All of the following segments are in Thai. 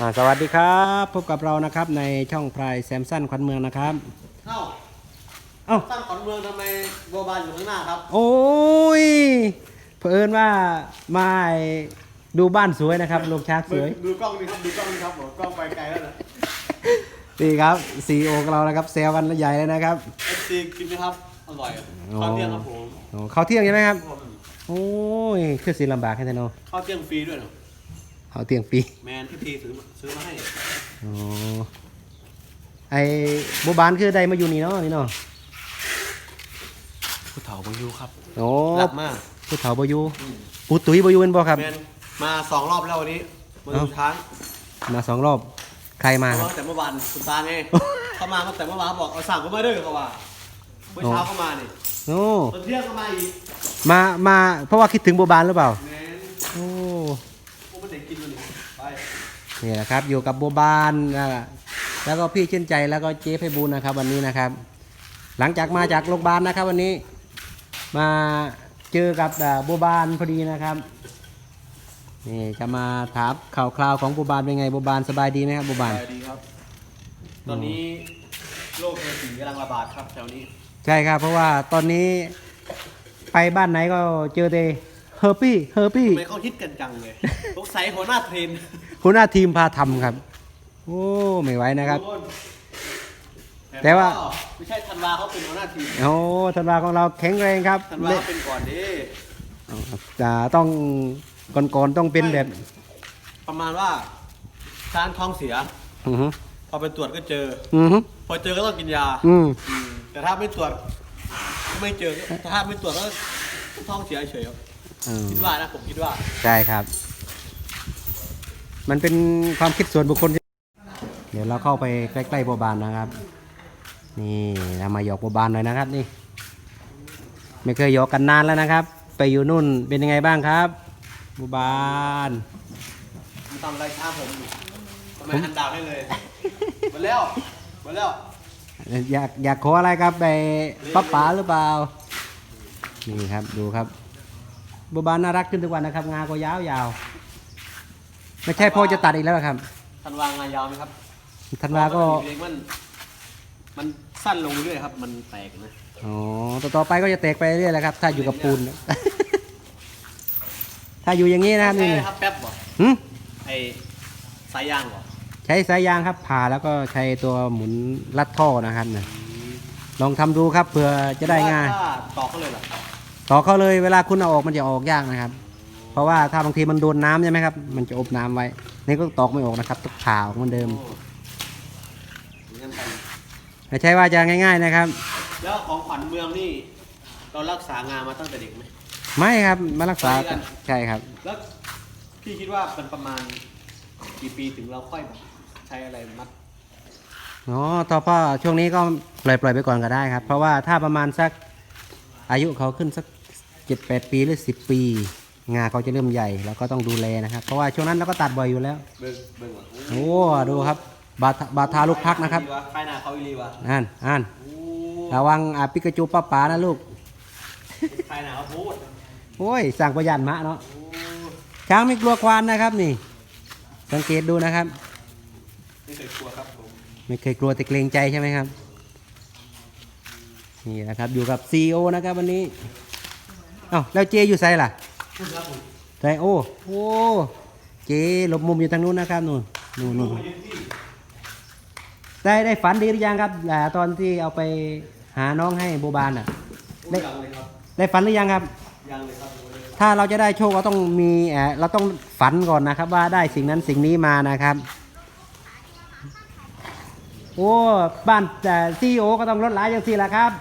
อ่าสวัสดีครับ พบกับเรานะครับในช่องพรายแซมสันขวัญเมืองนะครับเอ้าเอ้าตั้งขอนเมืองทำไมบัวบานอยู่ข้างหน้าครับ โอ้ยเผอิญว่ามาดูบ้านสวยนะครับลงช้างสวย ดูกล้องนี่ครับดูกล้องนี่ครับผมกล้องไปไกลแล้วนะนี่ครับซีโอของเรานะครับแซวกันใหญ่เลยนะครับเอฟซีกินไหมครับอร่อยอ๋อข้าวเที่ยงครับผมโอ้เข้าวเที่ยงใช่ไหมครับโอ้ยคือสีลำบากแค่ไหนเนาะข้าวเที่ยงฟรีด้วยเนาะ ข้าวเที่ยงปีแมนพี่ทีซื้อซื้อมาให้อ๋อไอ้บัวบานคือใดมาอยู่นี่เนาะนี่เนาะผู้เฒ่าบางยูครับโอ้หลักมากผู้เฒ่าบอยู่ปูตุ้ยบอยู่เป็นบ่ครับ แมนมาสองรอบแล้ววันนี้มาดูเอ้าช้างมาสองรอบใครมาคมารับ ตั้งแต่เมื่อวานคุณตาไงเขามาตั้งแต่เมื่อวานเขาบอกเอาสั่งเขามาเด้อเขาว่าเมื่อเช้าเขามานี่โอ้ตอนเที่ยงเขามาอีกมามาเพราะว่าคิดถึงบัวบานหรือเปล่าแมนโอ้ โอ้ไม่ได้กินเลยไปนี่แหละครับอยู่กับบัวบานอ่าแล้วก็พี่ชื่นใจแล้วก็เจ๊ไพบูลย์นะครับ วันนี้นะครับ หลังจากมาจากโรงพยาบาลนะครับ วันนี้มาเจอกับอ่าบัวบานพอดีนะครับนี่จะมาถามข่าวคราวของบัวบานเป็นไงบัวบานสบายดีไหมครับบัวบานสบายดีครับ ตอนนี้โรคเอสีกำลังระบาดครับแถวนี้ ใช่ครับ เพราะว่าตอนนี้ไปบ้านไหนก็เจอแต่ เฮอร์ปี้เฮอร์ปี้ทำไมเขาฮิตกันจังเลยสงสัยหัวหน้าเทรนหัวหน้าทีมพาทำครับ โอ้ไม่ไหวนะครับทุกนแต่ว่า ไม่ใช่ธันวาเขาเป็นหัวหน้าทีมโอ้ธันวาของเราแข็งแรงครับธันวาเขาเป็นก่อนดิจะต้องก่อนๆต้องเป็นแบบ ประมาณว่าช้างท้องเสียอือฮึพอไปตรวจก็เจออือฮึพอเจอก็ต้องกินยา อืมอืมแต่ถ้าไม่ตรวจก็ไม่เจอถ้าไม่ตรวจก็ท้องเสียเฉยๆครับ อืมคิดว่านะผมคิดว่า ใช่ครับ มันเป็นความคิดส่วนบุคคล เดี๋ยวเราเข้าไปใกล้ๆบัวบานนะครับ นี่เรามาหยอกบัวบานหน่อยนะครับ นี่ ไม่เคยหยอกกันนานแล้วนะครับ ไปอยู่นู่นเป็นยังไงบ้างครับบัวบานมันทำอะไรช้าผมอยู่ทำไมหันดาวให้เลยหมดแล้วหมดแล้ว อยากอยากขออะไรครับไปป้าป๋าหรือเปล่า นี่ครับดูครับ บัวบานน่ารักขึ้นทุกวันนะครับ งาก็ยาวยาวๆไม่ใช่พ่อจะตัดอีกแล้วเหรอครับธันวางานยาวไหมครับธันวาก็เพระเด็กมันมันสั้นลงเรื่อยๆครับ มันแตกนะอ๋อต่อต่อไปก็จะแตกไปเรื่อยๆแหละครับ ถ้าอยู่กับปูน ถ้าอยู่อย่างนี้นะครับใช่นี่ครับแป๊บบ่หึไอสายยางบ่ใช้สายยางครับผ่าแล้วก็ใช้ตัวหมุนลัดท่อนะครับนะลองทำดูครับเผื่อจะได้ง่ายถ้าตอกเขาเลยเหรอ ต่อเข้าเลยเวลาคุณเอาออกมันจะออกยากนะครับ เพราะว่าถ้าบางทีมันโดนน้ำใช่ไหมครับ มันจะอบน้ำไว้ นี่ก็ตอกไม่ออกนะครับต้องผ่าออกเหมือนเดิมโอ้เหมือนกันไปไม่ใช่ว่าจะง่าย ๆนะครับ แล้วของขวัญเมืองนี่เรารักษางานมาตั้งแต่เด็กไหมไม่ครับมารักษาไปกันใช่ครับ แล้วพี่คิดว่าเป็นประมาณกี่ปีถึงเราค่อยแบบใช้อะไรมัดอ๋อต่อพ่อช่วงนี้ก็ปล่อยปล่อยไปก่อนก็ได้ครับ เพราะว่าถ้าประมาณสักอายุเขาขึ้นสักเจ็ดแปดปีหรือสิบปี งาเขาจะเริ่มใหญ่แล้วก็ต้องดูแลนะครับเพราะว่าช่วงนั้นเราก็ตัดบ่อยอยู่แล้วเบิ่งเบิ่งว่ะโอ้ดูครับบาทาบาทาลูกพักนะครับใครหน้าเขาอีรีวะอ่านอ่านโอ้ระวังอาปิกาจูป้าป๋านะลูกใครหน้าเขาพูดโอ้ยสั่งประหยัดมะเนาะโอ้ช้างไม่กลัวควานนะครับนี่ สังเกตดูนะครับ ไม่เคยกลัวครับผมไม่เคยกลัวแต่เกรงใจใช่ไหมครับ นี่นะครับอยู่กับซีโอนะครับวันนี้ เอ้าแล้วเจอยู่ไซล่ะพูดครับผมไซโอโอ้เจหลบมุมอยู่ทางนู้นนะครับนู่นนู่นนู่นมายืนที่ได้ได้ฝันดีหรือยังครับอ่าตอนที่เอาไปหาน้องให้โบบานอะได้ยังเลยครับได้ฝันหรือยังครับยังเลยครับถ้าเราจะได้โชคเราต้องมีเอ่อเราต้องฝันก่อนนะครับ ว่าได้สิ่งนั้นสิ่งนี้มานะครับโอ้บ้านแต่ซีโอก็ต้องลดหลายอย่างสี่ละครับ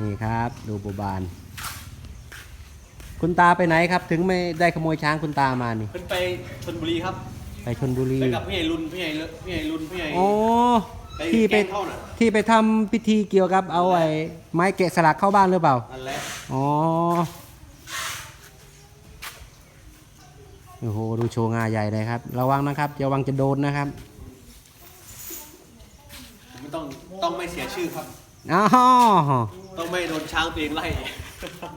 นี่ครับ ดูโบบาน คุณตาไปไหนครับ ถึงไม่ได้ขโมยช้างคุณตามานี่ ขึ้นไปชลบุรีครับ ไปชนบุรีไปกับพี่ใหญ่รุนพี่ใหญ่เลพี่ใหญ่รุนพี่ใหญ่โอ้ไปที่ไปแกล้งเข้าน่ะที่ไปทำพิธีเกี่ยวกับเอาไอ้ไม้แกะสลักเข้าบ้านหรือเปล่านั่นแหละอ๋อโอ้โหดูโชว์งาใหญ่เลยครับ ระวังนะครับระวังจะโดนนะครับไม่ต้องต้องไม่เสียชื่อครับอ๋อ ต้องไม่โดนช้างตัวเองไล่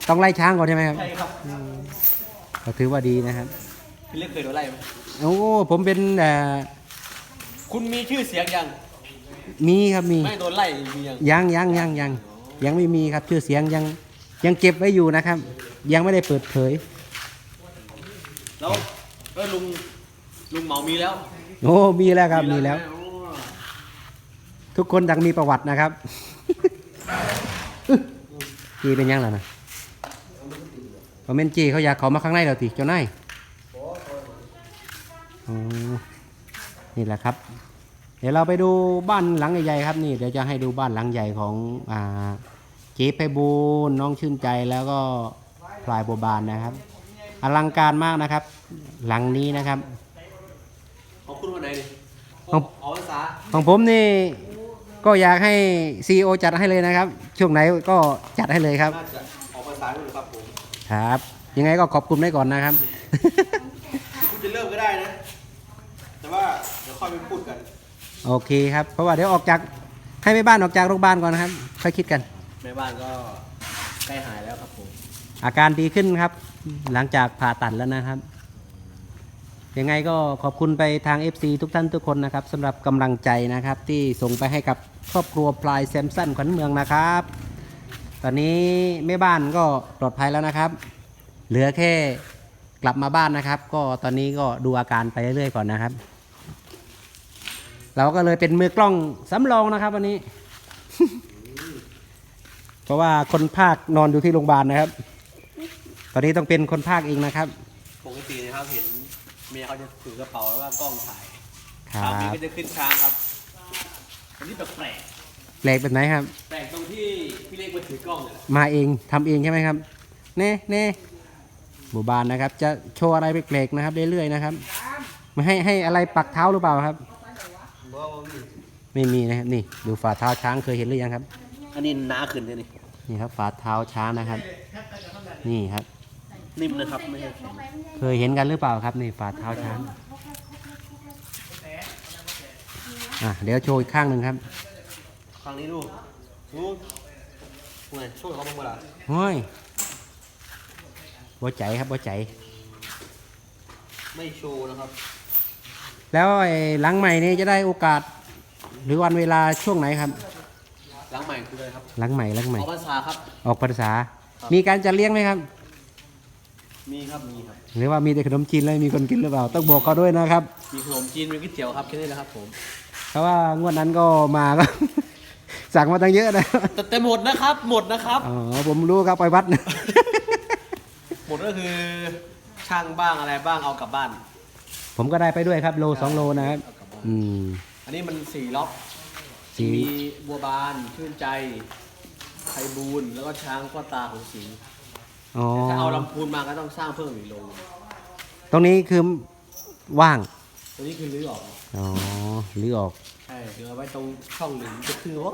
ต้องไล่ช้างก่อนใช่ไหมครับใช่ครับก็ถือว่าดีนะครับ พี่เล็กเคยโดนไล่ไหมโอ้ผมเป็นเอ่อคุณมีชื่อเสียงยังมีครับมีไม่โดนไล่มียังยังยังยังยังยังไม่มีครับชื่อเสียงยังยังเก็บไว้อยู่นะครับ ยังไม่ได้เปิดเผย แล้วเออลุงลุงเหมามีแล้วโอ้มีแล้วครับมีแล้ว โอ้ทุกคนอยากมีประวัตินะครับ จีเป็นยังล่ะนะคอมเมนต์จีเขาอยากเขามาข้างในเราติเจ้านายอ๋อนี่แหละครับ เดี๋ยวเราไปดูบ้านหลังใหญ่ๆครับนี่เดี๋ยวจะให้ดูบ้านหลังใหญ่ของอ่าเจ๊ไพบูลย์น้องชื่นใจแล้วก็พลายบัวบานนะครับ อลังการมากนะครับ หลังนี้นะครับ ของคุณวันไหนนี่ของอ๋อภาษาของผมนี่ ก็อยากให้ซีอจัดให้เลยนะครับ ช่วงไหนก็จัดให้เลยครับ น่าจะออกภาษาด้วยครับผมครับ ยังไงก็ขอบคุณไว้ก่อนนะครับ คุณจะเริ่มก็ได้นะ แต่ว่าเดี๋ยวค่อยไปพูดกันโอเคครับ เพราะว่าเดี๋ยวออกจากให้แม่บ้านออกจากโรงพยาบาลก่อนนะครับ ค่อยคิดกัน แม่บ้านก็ใกล้หายแล้วครับผม อาการดีขึ้นครับ หลังจากผ่าตัดแล้วนะครับ ยังไงก็ขอบคุณไปทาง FC ทุกท่านทุกคนนะครับสำหรับกำลังใจนะครับที่ส่งไปให้กับครอบครัวพลายแซมสันขวัญเมืองนะครับ ตอนนี้แม่บ้านก็ปลอดภัยแล้วนะครับ เหลือแค่กลับมาบ้านนะครับ ก็ตอนนี้ก็ดูอาการไปเรื่อยๆก่อนนะครับ เราก็เลยเป็นมือกล้องสำรองนะครับวันนี้ เพราะว่าคนภาคนอนอยู่ที่โรงพยาบาลนะครับ ตอนนี้ต้องเป็นคนภาคเองนะครับ ปกตินะครับเห็น เมียเขาจะถือกระเป๋าแล้วก็กล้องถ่ายคครัราวนี้บก็จะขึ้นช้างครับอันนี้แปลกแปลกแบบไหนครับ ๆแปลกตรงที่พี่เล็กมาถือกล้องเนี่ยแหละมาเองทำเองใช่ไหมครับเน่เน่หมู่บ้านนะครับ จะโชว์อะไรแปลกๆนะครับ เรื่อยๆนะครับไม่ให้ให้อะไรปักเท้าหรือเปล่าครับ ไม่มีนะครับนี่ ดูฝ่าเท้าช้างเคยเห็นหรือยังครับ อันนี้น้าขึ้นเลยนี่นี่ครับฝ่าเท้าช้างนะครับ นี่ครับ นิ่มนะครับไม่ใช่แข็งเคยเห็นกันหรือเปล่าครับนี่ฝ่าเท้าช้างอะเดี๋ยวโชว์อีกข้างหนึ่งครับฟังนี้ดูดูไงช่วยเขาบ้างเวลาห้ยบ่ใจครับบ่ใจ ไม่โชว์นะครับ แล้วไอ้หลังใหม่นี้จะได้โอกาส หรือวันเวลาช่วงไหนครับ หลังใหม่คืออะไรครับ หลังใหม่หลังใหม่ออกภาษาครับ ออกพรรษา มีการจัดเลี้ยงไหมครับ มีครับมีครับหรือว่ามีแต่ขนมจีนแล้วมีคนกินหรือเปล่า ต้องบอกเขาด้วยนะครับ มีขนมจีนมีก๋วยเตี๋ยวครับแค่นี้แหละครับผมเพราะว่างวดนั้นก็มาก็ สั่งมาตั้งเยอะนะ แต่แต่หมดนะครับ หมดนะครับ อ๋อผมรู้ครับไปวัดหมดก็คือช่างบ้างอะไรบ้างเอากลับบ้าน ผมก็ได้ไปด้วยครับโลสองโลนะครับเอากลับบ้าน อืม อันนี้มันสี่ล็อกสี่ มีบัวบานชื่นใจไพบูลย์แล้วก็ช้างพ่อตาของสิงห์ อ๋อถ้าเอาลำพูนมาก็ต้องสร้างเพิ่มอีกโลงตรงนี้คือว่าง ตัวนี้คือรื้อออก อ๋อหรือออก ใช่เดี๋ยวเอาไว้ตรงช่องหนึ่งจะคือโอ้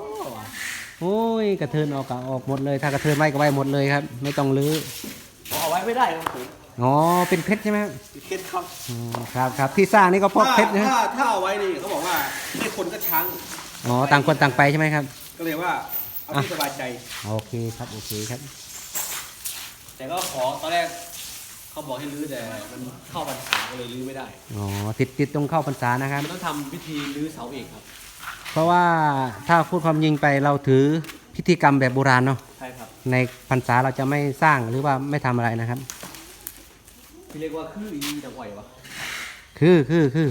โอ้ยกระเทินออกก็ออกหมดเลย ถ้ากระเทินไว้ก็ไว้หมดเลยครับ ไม่ต้องลื้อ เอาไว้ไม่ได้ครับผมอ๋อ เป็นเพชรใช่ไหมครับเคล็ดครับอ๋อครับครับที่สร้างนี่ก็เพราะเพชรนะถ้าถ้าเอาไว้นี่เขาบอกว่าไม่คนก็ช้างอ๋อ ต่างคนต่างไปใช่ไหมครับ ก็เลยว่าเอาที่สบายใจ โอเคครับ โอเคครับ แต่ก็ขอตอนแรกเขาบอกให้รื้อแต่มันเข้าพรรษาก็เลยรื้อไม่ได้อ๋อติดติดตรงเข้าพรรษานะครับ มันต้องทำพิธีรื้อเสาเอกครับเพราะว่าถ้าพูดความจริงไปเราถือพิธีกรรมแบบโบราณเนาะใช่ครับในพรรษาเราจะไม่สร้างหรือว่าไม่ทำอะไรนะครับพี่เรียกว่าคืออีจังไหววะคือคือคือ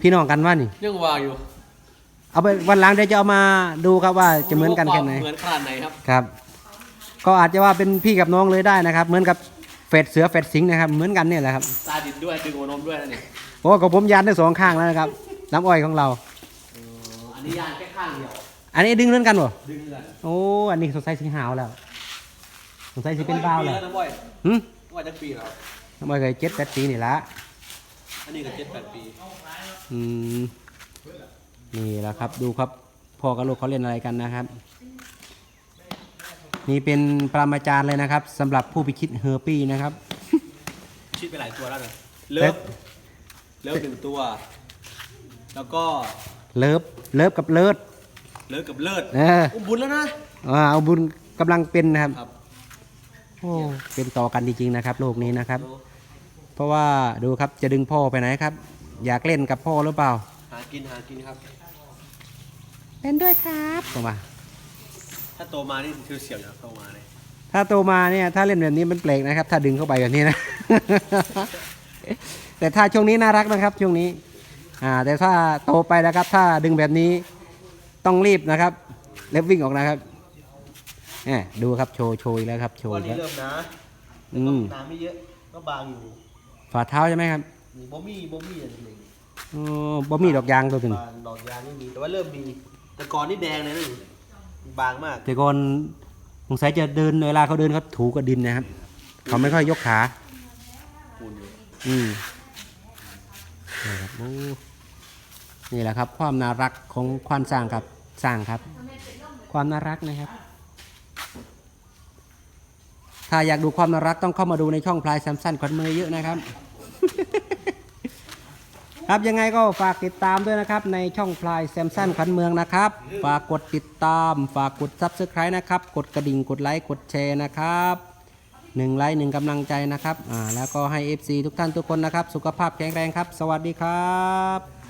พี่น้องกันว่านี่ เรื่องว่าอยู่เอาไปวันหลังเดี๋ยวจะเอามาดูครับว่าจะเหมือนกันแค่ไหน เหมือนขนาดไหนครับ ครับ ก็อาจจะว่าเป็นพี่กับน้องเลยได้นะครับ เหมือนกับเฟดเสือเฟดสิงห์นะครับ เหมือนกันเนี่ยแหละครับตาดิดด้วยดึงหัวนมด้วยนะนี่โอ้กับผมยานทั้งสองข้างแล้วนะครับน้ำอ้อยของเรา เอออันนี้ยานแค่ข้างเดียว อันนี้ดึงเหมือนกันบ่ดึงกันโอ้อันนี้สงสัยสีหาวแล้วสงสัยสิเป็นบ้าวแล้วน้ำบ่อยหึว่าจะปีแล้วน้ำอ้อยเคยเจ็ดแปดปีนี่ละอันนี้ก็เจ็ดแปดปีอืมนี่แหละครับดูครับพ่อกับลูกเขาเล่นอะไรกันนะครับ นี่เป็นปรมาจารย์เลยนะครับสำหรับผู้พิชิตเฮอร์ปี้นะครับ ชิดไปหลายตัวแล้วนะเลิฟเลิฟหนึ่งตัว แล้วก็เลิฟเลิฟกับเลิศเลิฟกับเลิศเอออุ้มบุญแล้วนะอ่าเอาบุญกำลังเป็นนะครับ ครับโอ้เป็นต่อกันจริงๆนะครับ โลกนี้นะครับ เพราะราะว่าดูครับจะดึงพ่อไปไหนครับ อยากเล่นกับพ่อหรือเปล่า หากินหากินครับเล่นด้วยครับผมว่า ถ้าโตมานี่คือเสี่ยวนะโตมาเลยถ้าโตมาเนี่ยถ้าเล่นแบบนี้มันเปลกนะครับ ถ้าดึงเข้าไปแบบนี้นะ แต่ถ้าช่วงนี้น่ารักนะครับช่วงนี้อ่าแต่ถ้าโตไปนะครับ ถ้าดึงแบบนี้ต้องรีบนะครับเล็บวิ่งออกนะครับเนี่ยดูครับโชว์โชว์อีกแล้วครับโชว์วันอีกนี้แล้ว เริ่มนะอืม น้ำไม่เยอะก็บางอยู่ฝ่าเท้าใช่ไหมครับมีบ่มี่บ่มี่อะไรอย่างเงี้ยอ๋อบะหมี่ดอกยางตัวถึงบางดอกยางไม่มีแต่ว่าเริ่มมีแต่ก่อนนี่แดงเลยนะ บางมาก แต่ก่อนสงสัยจะเดินเวลาเขาเดินเขาถูกับดินนะครับ เขาไม่ค่อยยกขา ปูนอยู่อืมนี่ครับโอ้นี่แหละครับ ความน่ารักของควานสร้างครับสร้างครับ ความน่ารักนะครับ ถ้าอยากดูความน่ารักต้องเข้ามาดูในช่องพลายแซมสันขวัญเมือเยอะนะครับ ครับยังไงก็ฝากติดตามด้วยนะครับในช่องพลายแซมสันขันเมืองนะครับ ฝากกดติดตาม ฝากกดซับสไครต์นะครับ กดกระดิ่งกดไลค์กดแชร์นะครับหนึ่งไลค์หนึ่งกำลังใจนะครับอ่าแล้วก็ให้ FC ทุกท่านทุกคนนะครับ สุขภาพแข็งแรงครับ สวัสดีครับ